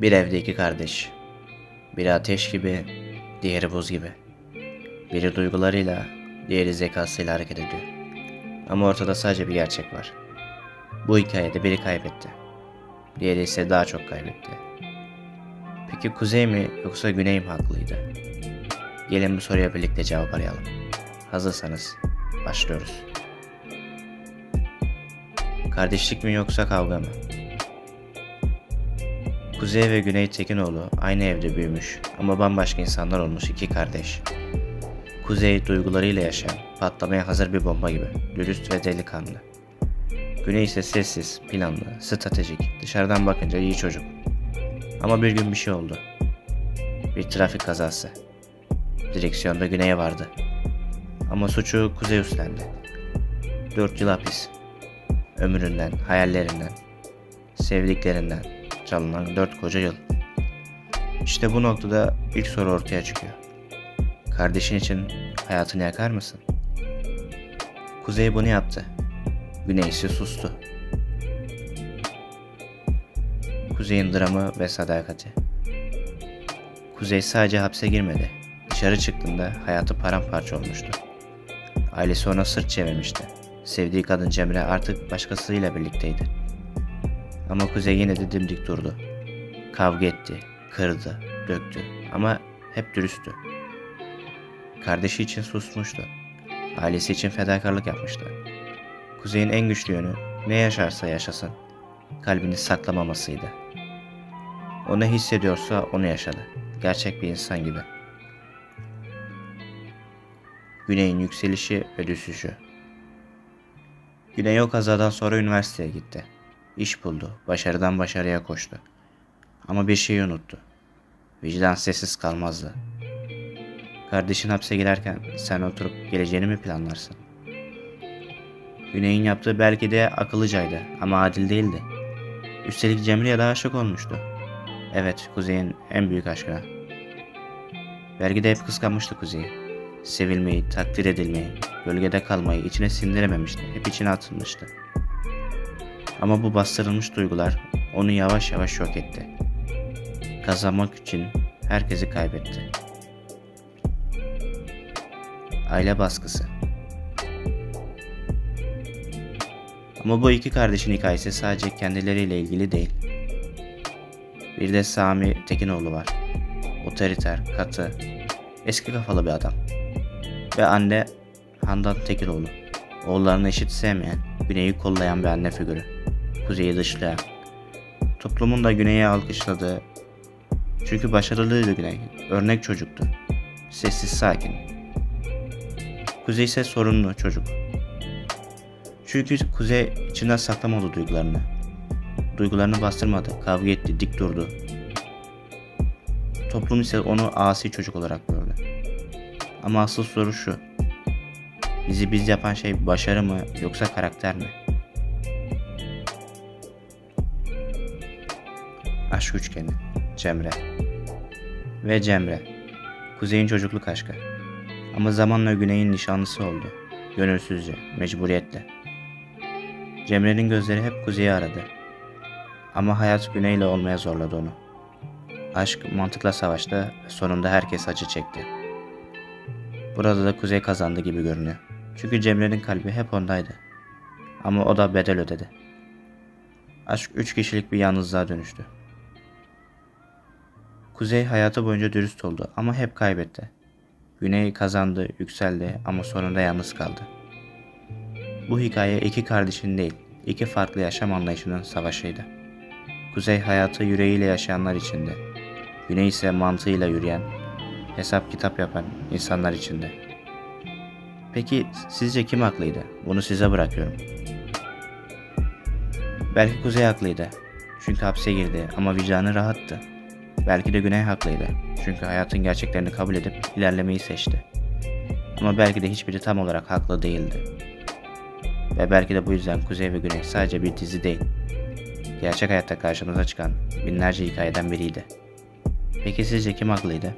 Bir evde iki kardeş. Biri ateş gibi, diğeri buz gibi. Biri duygularıyla, diğeri zekasıyla hareket ediyor. Ama ortada sadece bir gerçek var. Bu hikayede biri kaybetti. Diğeri ise daha çok kaybetti. Peki kuzey mi yoksa güney mi haklıydı? Gelin bu soruya birlikte cevap arayalım. Hazırsanız başlıyoruz. Kardeşlik mi yoksa kavga mı? Kuzey ve Güney Tekinoğlu aynı evde büyümüş ama bambaşka insanlar olmuş iki kardeş. Kuzey duygularıyla yaşayan, patlamaya hazır bir bomba gibi, dürüst ve delikanlı. Güney ise sessiz, planlı, stratejik, dışarıdan bakınca iyi çocuk. Ama bir gün bir şey oldu. Bir trafik kazası. Direksiyonda Güney'e vardı. Ama suçu Kuzey üstlendi. Dört yıl hapis. Ömründen, hayallerinden, sevdiklerinden çalınan dört koca yıl. İşte bu noktada ilk soru ortaya çıkıyor. Kardeşin için hayatını yakar mısın? Kuzey bunu yaptı. Güney ise sustu. Kuzey'in dramı ve sadakati. Kuzey sadece hapse girmedi. Dışarı çıktığında hayatı paramparça olmuştu. Ailesi ona sırt çevirmişti. Sevdiği kadın Cemre artık başkasıyla birlikteydi. Ama Kuzey yine de dimdik durdu. Kavga etti, kırdı, döktü ama hep dürüsttü. Kardeşi için susmuştu. Ailesi için fedakarlık yapmıştı. Kuzey'in en güçlü yönü ne yaşarsa yaşasın kalbini saklamamasıydı. O ne hissediyorsa onu yaşadı. Gerçek bir insan gibi. Güney'in yükselişi ve düşüşü. Güney o kazadan sonra üniversiteye gitti. İş buldu, başarıdan başarıya koştu. Ama bir şeyi unuttu. Vicdan sessiz kalmazdı. Kardeşin hapse girerken sen oturup geleceğini mi planlarsın? Güney'in yaptığı belki de akıllıcaydı ama adil değildi. Üstelik Cemre'ye de aşık olmuştu. Evet, Kuzey'in en büyük aşkına. Belki de hep kıskanmıştı Kuzey'i. Sevilmeyi, takdir edilmeyi, gölgede kalmayı içine sindirememişti. Hep içine atılmıştı. Ama bu bastırılmış duygular onu yavaş yavaş yok etti. Kazanmak için herkesi kaybetti. Aile baskısı. Ama bu iki kardeşin hikayesi sadece kendileriyle ilgili değil. Bir de Sami Tekinoğlu var. Otoriter, katı, eski kafalı bir adam. Ve anne Handan Tekinoğlu. Oğullarını eşit sevmeyen, Güney'i kollayan bir anne figürü. Kuzey'i dışlayan. Toplumun da Güney'i alkışladığı. Çünkü başarılıydı Güney. Örnek çocuktu. Sessiz sakin. Kuzey ise sorunlu çocuk. Çünkü Kuzey içinden saklamadı duygularını. Duygularını bastırmadı, kavga etti, dik durdu. Toplum ise onu asi çocuk olarak gördü. Ama asıl soru şu. Bizi biz yapan şey başarı mı yoksa karakter mi? Aşk üçgeni. Cemre. Ve Cemre. Kuzey'in çocukluk aşkı. Ama zamanla Güney'in nişanlısı oldu. Gönülsüzce, mecburiyetle. Cemre'nin gözleri hep Kuzey'i aradı. Ama hayat Güney'le olmaya zorladı onu. Aşk mantıkla savaştı ve sonunda herkes acı çekti. Burada da Kuzey kazandı gibi görünüyor. Çünkü Cemre'nin kalbi hep ondaydı. Ama o da bedel ödedi. Aşk üç kişilik bir yalnızlığa dönüştü. Kuzey hayatı boyunca dürüst oldu ama hep kaybetti. Güney kazandı, yükseldi ama sonunda yalnız kaldı. Bu hikaye iki kardeşin değil, iki farklı yaşam anlayışının savaşıydı. Kuzey hayatı yüreğiyle yaşayanlar içinde. Güney ise mantığıyla yürüyen, hesap kitap yapan insanlar içinde. Peki sizce kim haklıydı? Bunu size bırakıyorum. Belki Kuzey haklıydı. Çünkü hapse girdi ama vicdanı rahattı. Belki de Güney haklıydı. Çünkü hayatın gerçeklerini kabul edip ilerlemeyi seçti. Ama belki de hiçbiri tam olarak haklı değildi. Ve belki de bu yüzden Kuzey ve Güney sadece bir dizi değil. Gerçek hayatta karşımıza çıkan binlerce hikayeden biriydi. Peki sizce kim haklıydı?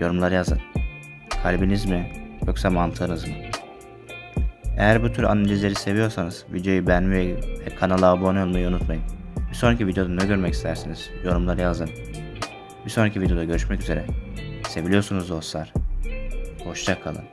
Yorumlara yazın. Kalbiniz mi yoksa mantığınız mı? Eğer bu tür analizleri seviyorsanız videoyu beğenmeyi ve kanala abone olmayı unutmayın. Bir sonraki videoda ne görmek istersiniz? Yorumlara yazın. Bir sonraki videoda görüşmek üzere. Seviliyorsunuz dostlar. Hoşça kalın.